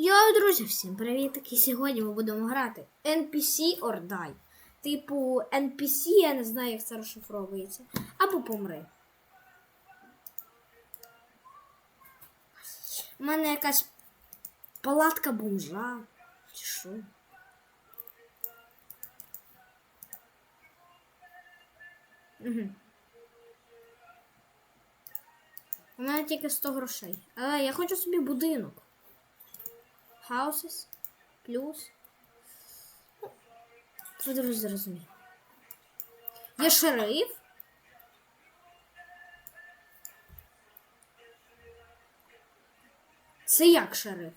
Йо, друзі, всім привіт! І сьогодні ми будемо грати NPC or Die. Типу, NPC, я не знаю, як це розшифровується. Або помри. У мене якась палатка бомжа. Чи що? Угу. У мене тільки 100 грошей. Але я хочу собі будинок. Houses плюс. Ну, Ви друзі зрозуміли. Є шериф. Це як шериф?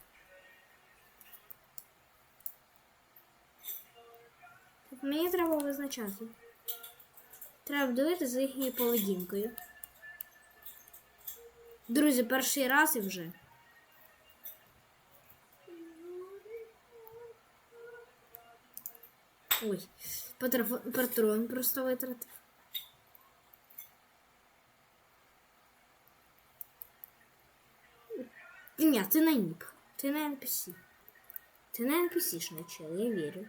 Тут Мені треба визначати. Треба дивитися за їхньою поведінкою. Друзі, перший раз і вже. Ой, патроф- патрон просто витратив. Ні, ти не ніп. Ти не NPC. Ти не NPC-шний чел, я вірю.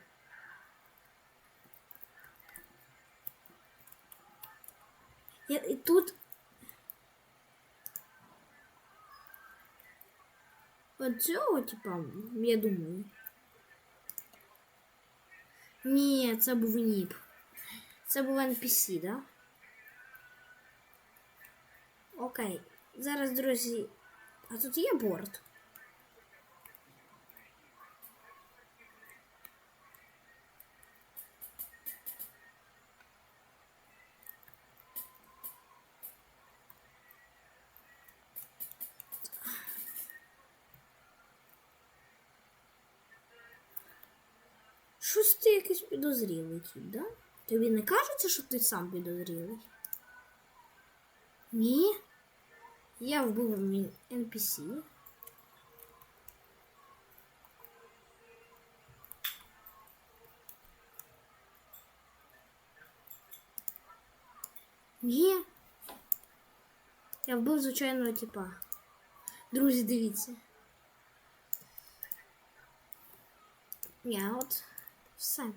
Я, і тут. От цього, типа, я думаю. Ні, це був ніп. Це був NPC, да? Окей. Зараз, друзі. А тут є борт. підозрілий тип, да? Тобі не кажеться, що ти сам підозрілий? Ні. Я вбив мій NPC. Ні. Я вбив звичайного типа. Друзі, дивіться. Ні, от все.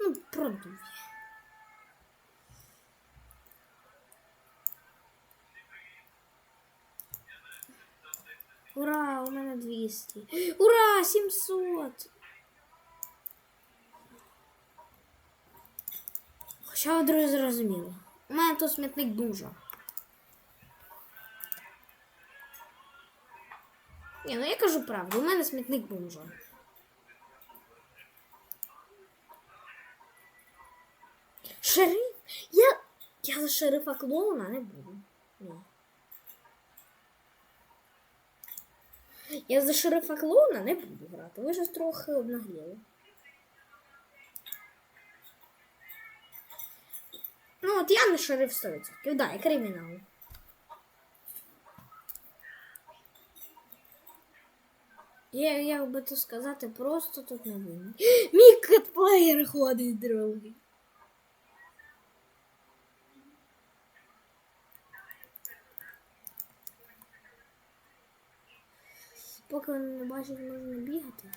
Ну, продує. Ура, у мене 200. Ура, 700. Хоча друзі, зрозуміли. У мене тут смітник дуже. Ні, ну я кажу правду, у мене смітник бомжа. Шериф? Я. Я за шерифа клоуна не буду. Ні. Я за шерифа клоуна не буду грати. Ви ж трохи обнагліли. Ну, от я не шериф 100%. Да, я кримінал. Я, як би то сказати, просто тут не винен. Мій катплеєр ходить другий. Поки вони не бачать, можна бігати.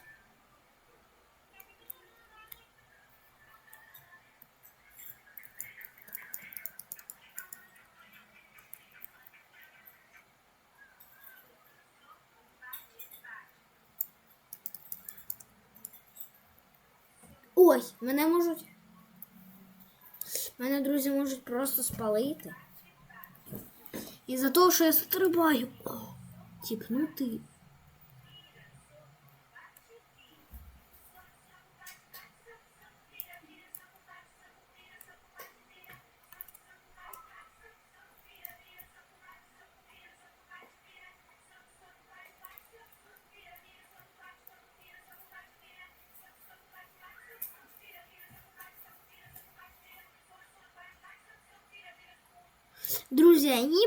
Ой, мене можуть. Мене друзі можуть просто спалити. І за того, що я стрибаю. О, тіпнути.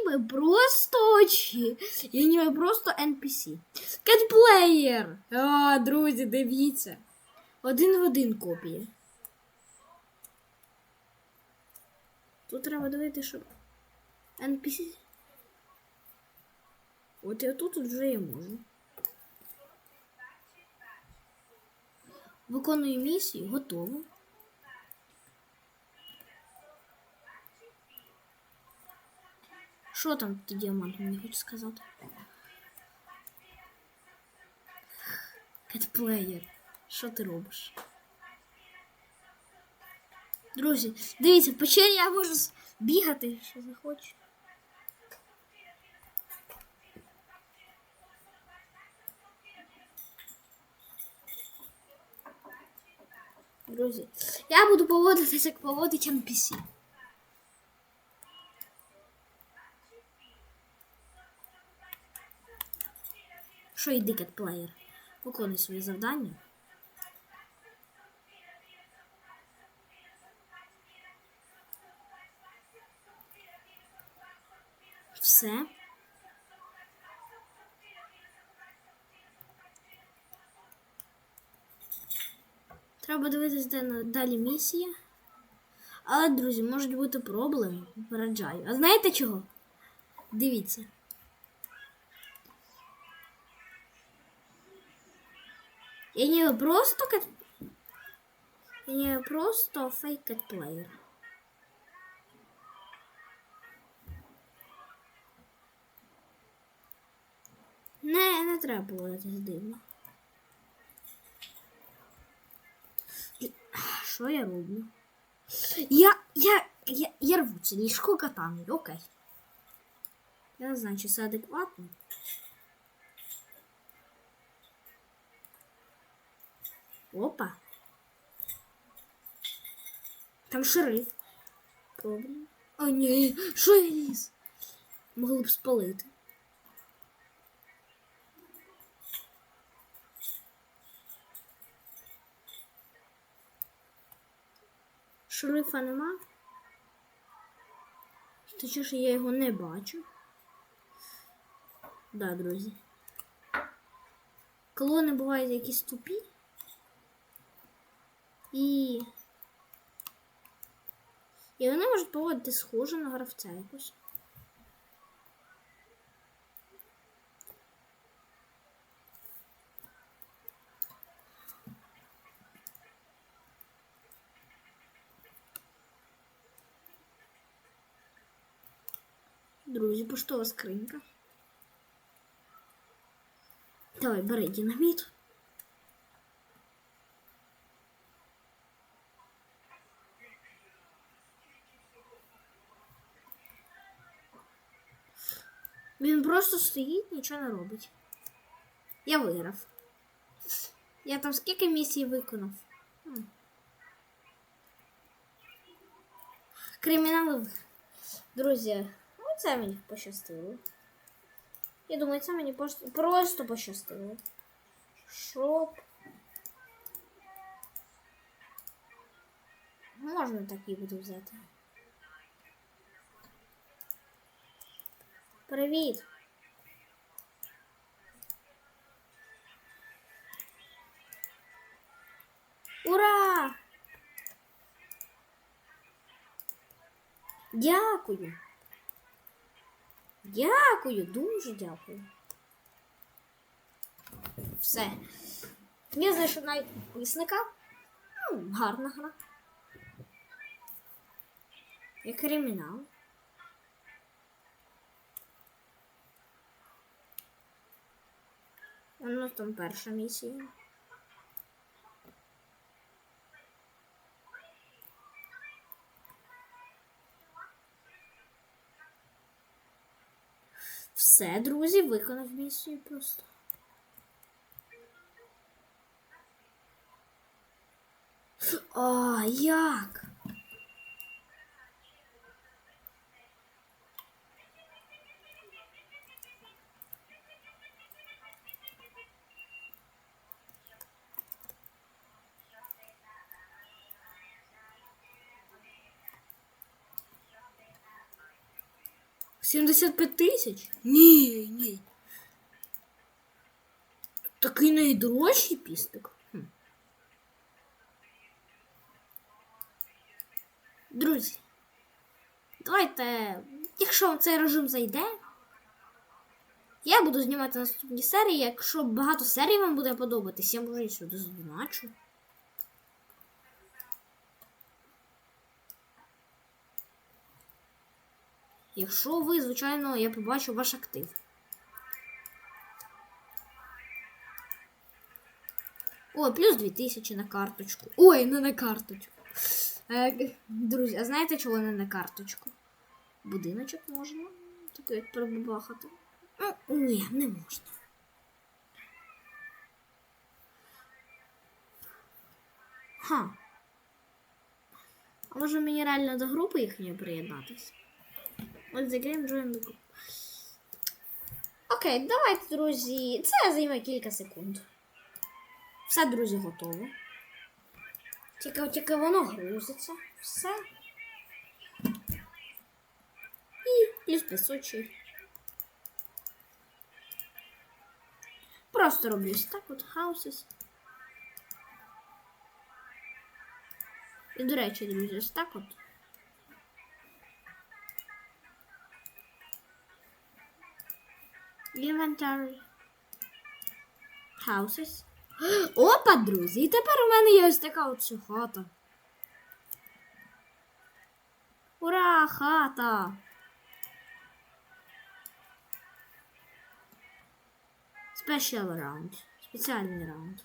ніби просто очі. Я ніби просто NPC. Кетплеєр! Друзі, дивіться. Один в один копія. Тут треба дивитися, щоб NPC. От я тут вже я можу. Виконую місію, готово. Що там ти діамант мені хочеш сказати? Кетплеєр. Що ти робиш? Друзі, дивіться, в я можу бігати, що захочу. Друзі, я буду поводитися, як поводить NPC. Що йди, кетплеєр? Виконуй своє завдання. Все. Треба дивитися, де далі місія. Але, друзі, можуть бути проблеми. Попереджаю. А знаєте чого? Дивіться. Я не просто кат... Я не просто фейк катплеєр. Не, не треба було це дивно. Що я роблю? Я, я, я, я рву це ліжко окей. Я не знаю, чи це адекватно. Опа. Там шериф. Проблем. О, ні, що я? Могли б спалити. Шерифа нема. Точніше, я його не бачу. Да, друзі. Колони бувають якісь тупі. І. І вони можуть поводити схоже на гравця якось. Друзі, поштова скринька. Давай, бери динаміт. Він просто стоїть, нічого не робить. Я виграв. Я там скільки місій виконав? Кримінал. Друзі, оце мені пощастило. Я думаю, це мені просто, пощастило. Щоб. Можна такі буду взяти. Привіт. Дякую. Дякую, дуже дякую. Все. Я знайшов навіть підписника. Ну, гарна гра. Як кримінал. Воно там перша місія. Все, друзі, виконав місію просто. А, як? Сімдесят п'ять тисяч? Ні, ні. Такий найдорожчий пістик. Хм. Друзі, давайте, якщо вам цей режим зайде, я буду знімати наступні серії. Якщо багато серій вам буде подобатись, я може і сюди задоначу. Якщо ви, звичайно, я побачу ваш актив. О, плюс 2000 на карточку. Ой, не на карточку. Е, Друзі, а знаєте, чого не на карточку? Будиночок можна. Такий як ні, не можна. Ха. А може мені реально до групи їхньої приєднатися? Ось the game join the group. Окей, давайте, друзі. Це займе кілька секунд. Все, друзі, готово. Тільки, тільки воно грузиться. Все. І плюс 500. Просто роблюсь так от houses. І, до речі, друзі, ось так от. Inventory. Houses. Опа, друзі! І тепер у мене є ось така от хата. Ура, хата! Special round. Спеціальний раунд.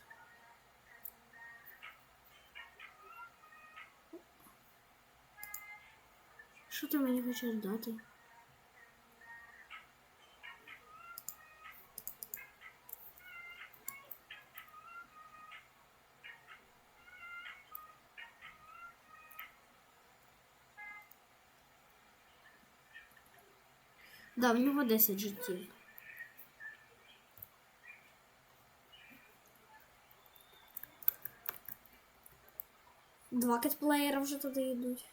Що ти мені хочеш дати? Да, в нього 10 життів. Два кетплеєра вже туди йдуть.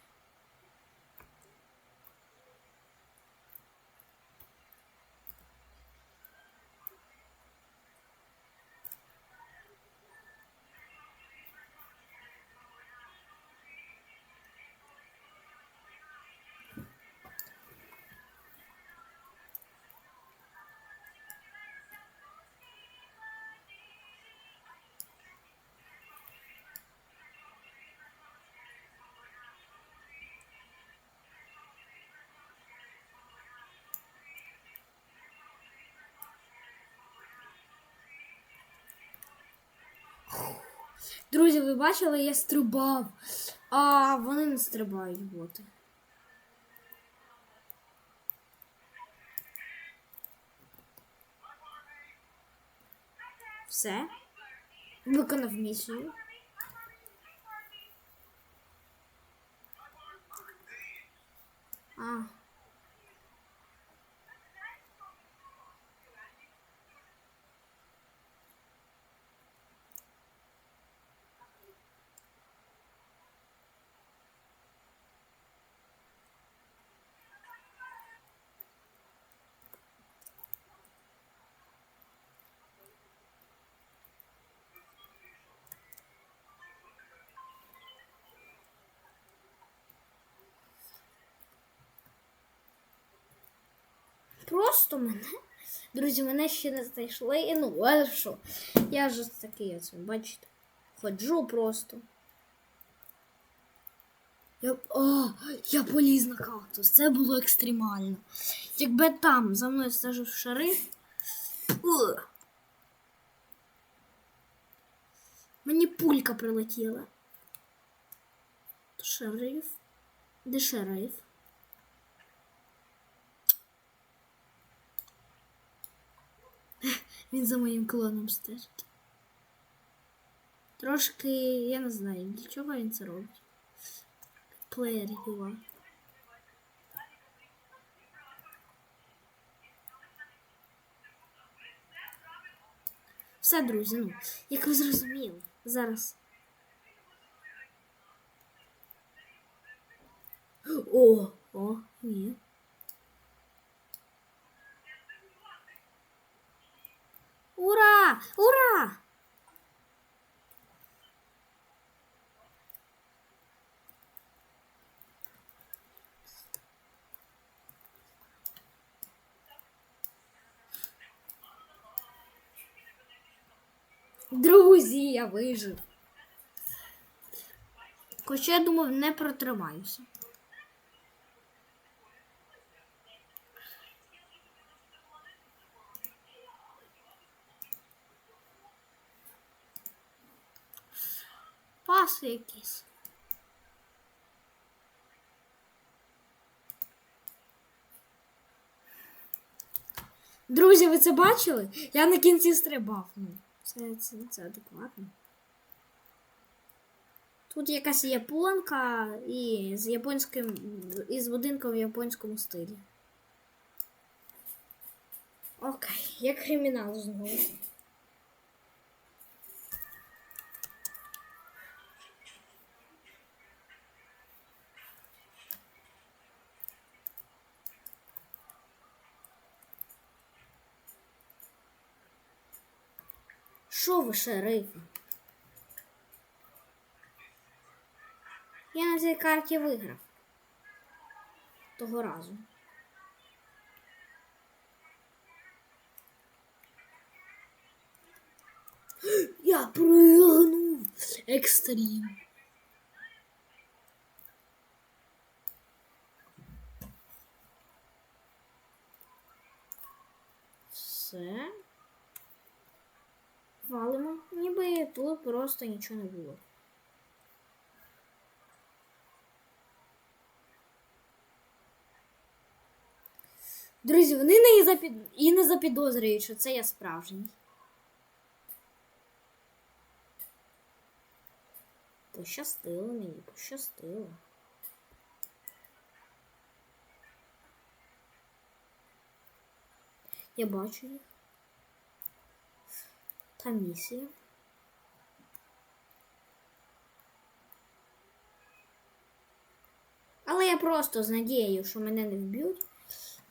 Друзі, ви бачили, я стрибав, а вони не стрибають боти. Все. Виконав місію. А. Просто мене. Друзі, мене ще не знайшли. Ну, а що? Я ж такий ось, бачите. Ходжу просто. Я, о, я поліз на кактус. Це було екстремально. Якби там за мною стежив шариф. Ух. Мені пулька прилетіла. Шериф. Де шериф? Він за моїм клоном стежить. Трошки, я не знаю, для чого він це робить. Плеєр його. Все, друзі, ну, як ви зрозуміли, зараз. О, о, ні. Ура! Ура! Друзі, я вижив. Хоча я думав, не протримаюся. Якісь. Друзі, ви це бачили? Я на кінці стрибав. Ну, це, це, це адекватно. Тут якась японка і з японським і з будинком в японському стилі. Окей, як кримінал знову. Що ви, шерифи? Я на цій карті виграв. Того разу. Я пригнув. Екстрім. Все. Валимо. Ніби тут просто нічого не було. Друзі, вони не запід... і не запідозрюють, що це я справжній. Пощастило мені, пощастило. Я бачу їх. Та місія. Але я просто з надією, що мене не вб'ють,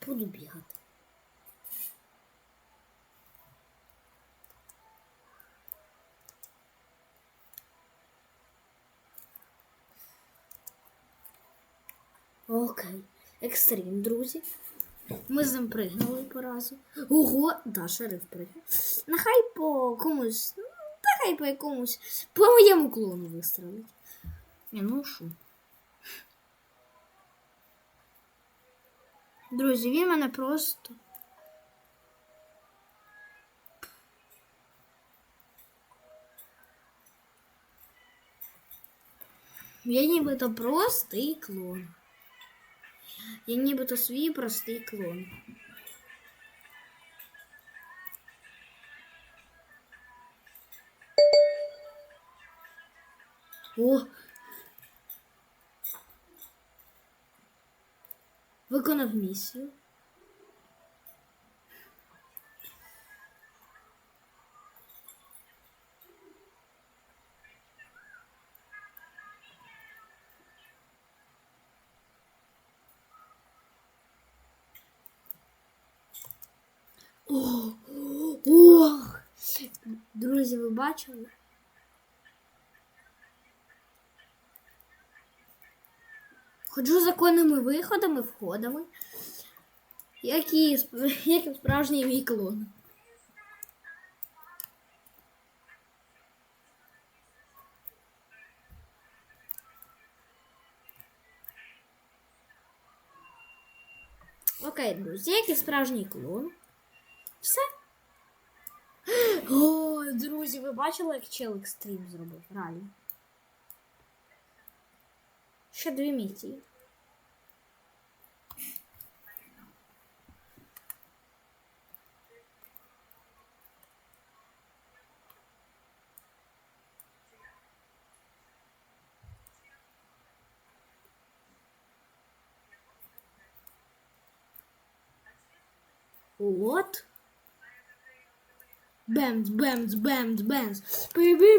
буду бігати. Окей. Екстрім, друзі. Ми з ним пригнули по разу. Ого, да, шериф пригнув. Нехай по комусь. ну, Нехай по якомусь. По моєму клону вистрелить. Ні, ну що. Друзі, він мене просто. Я нібито простий клон. Я нібито свій простий клон. О! Виконав місію. О, ох! Друзі, ви бачили? Ходжу законними виходами, входами. Як і, як справжній мій клон. Окей, друзі, як і справжній клон. Все. О, друзі, ви бачили, як чел екстрім зробив? Реально. Ще дві місії. От. Бі бі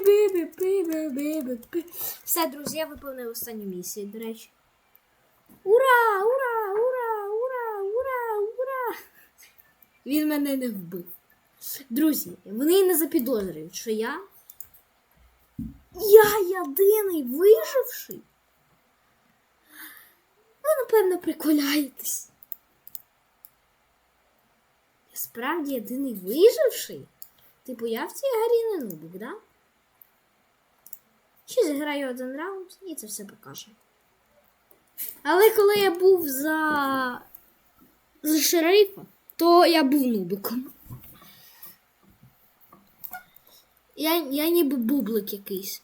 бі пі Все, друзі, я виповнив останню місію, до речі. Ура! Ура! Ура! Ура! Ура! Ура! Він мене не вбив. Друзі, вони не запідозрюють, що я. Я єдиний виживший. Ви, напевно, приколяєтесь. Я справді єдиний виживший? Типу, я в цій грі не нубик, да? Ще зіграю один раунд і це все покаже. Але коли я був за. за шерифа, то я був нубиком. Я, я ніби бублик якийсь.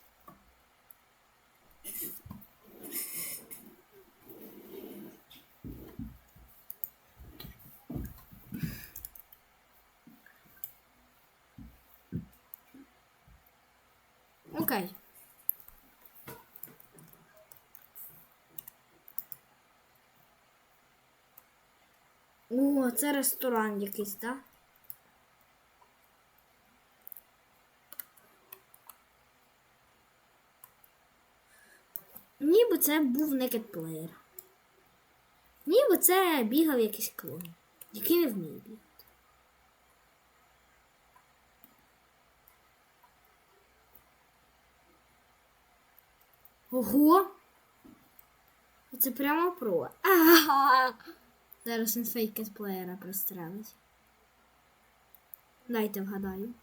Окей. О, це ресторан якийсь, так? Ніби це був Naked Player. Ніби це бігав якийсь клон, який не вміє бігати. Ого! Це прямо про. Ага! Зараз він фейк плеєра пристрелить. Дайте вгадаю.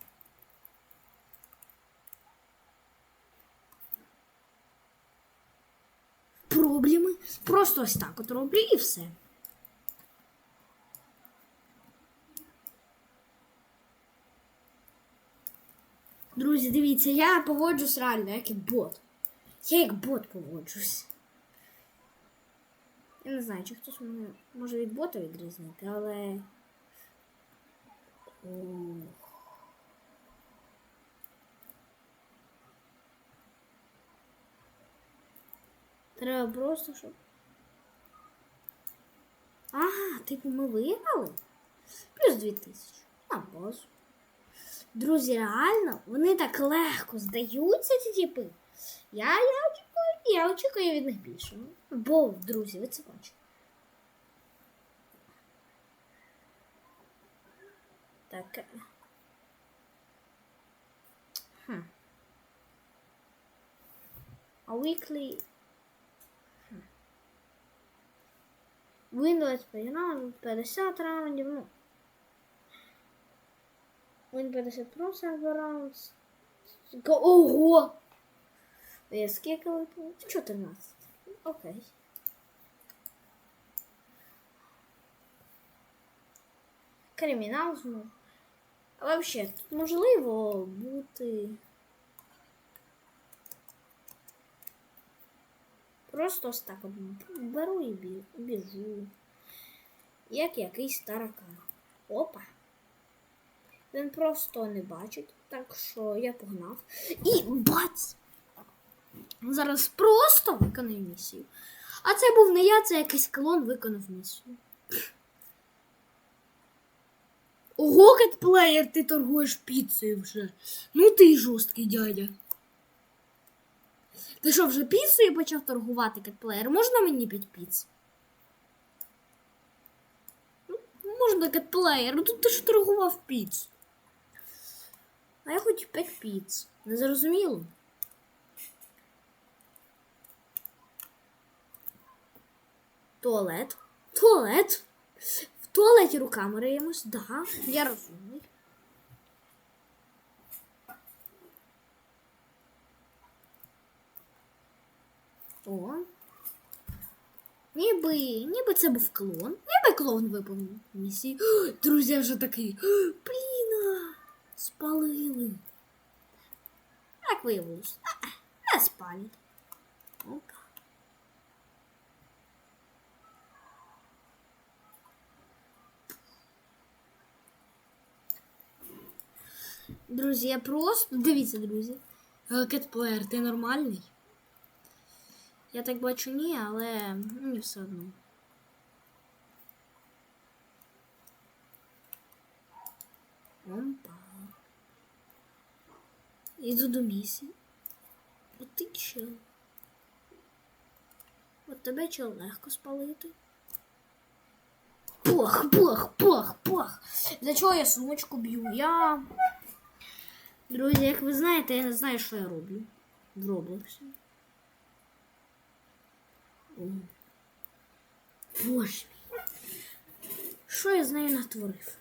Проблеми. Просто ось так от роблю і все. Друзі, дивіться, я поводжусь реально, як і бот. Я як бот поводжусь. Я не знаю, чи хтось мене може від бота відрізнити, але. Ох. Треба просто, щоб. А, типу ми виграли? Плюс 2000. На базу. Друзі, реально, вони так легко здаються, ці типи. Я, я очікую, я очікую від них більше. Бо, друзі, ви це бачите. Так. Хм. А weekly. Хм. Windows 50 раундів, ну. Win 50 Pro сервер раунд. Ого! Я скільки випав? 14. Окей. Кримінал знову. А вообще, тут можливо бути. Просто ось так беру і біжу. Як якийсь таракан. Опа. Він просто не бачить, так що я погнав. І бац! Зараз просто виконаю місію. А це був не я, це якийсь клон виконав місію. Ого, кетплеєр, ти торгуєш піцею вже. Ну ти жорсткий дядя. Ти що, вже піцею почав торгувати кетплеєр? Можна мені 5 піц? Ну, можна кетплеєр, ну тут ти ж торгував піц. А я хочу 5 піц. Не зрозуміло? Туалет. Туалет. В туалеті руками риємось. Да, я розумний. О. Ніби, ніби це був клон. Ніби клон виповнив місію. Друзі, вже такий. «О, Блін, спалили. Як виявилось? Не спалять. Опа. Друзі, я просто. Дивіться, друзі. Кетплеєр, ти нормальний? Я так бачу ні, але ну, мені все одно. Опа. Іду до місії. От ти чел. От тебе чел легко спалити. Пох, пох, пох, пох. За чого я сумочку б'ю? Я. Друзі, як ви знаєте, я не знаю, що я роблю в Роблоксі. Боже мій. Що я з нею натворив?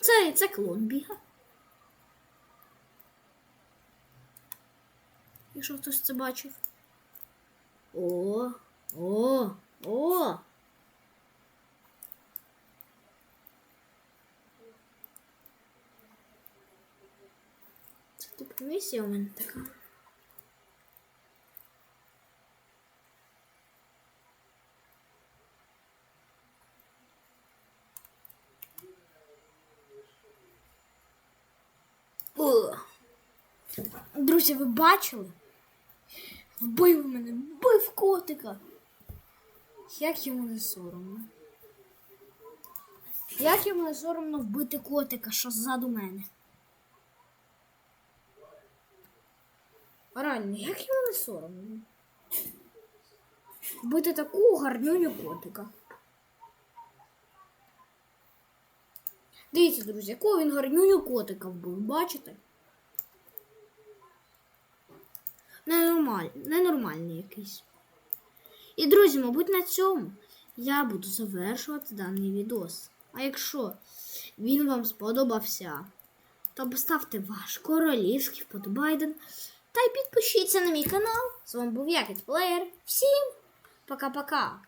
Це, це клон біга. Якщо хтось це бачив. О, о, о. Це тут місія у мене така. Друзі, ви бачили? Вбив мене, вбив котика. Як йому не соромно. Як йому не соромно вбити котика, що ззаду мене. Реально, як йому не соромно? Вбити таку гарнюню котика. Дивіться, друзі, якого він гарнюню котика вбив, бачите? Ненормаль... Ненормальний якийсь. І, друзі, мабуть, на цьому я буду завершувати даний відос. А якщо він вам сподобався, то поставте ваш королівський вподобайден та й підпишіться на мій канал. З вами був я, Кітплеєр. Всім пока-пока!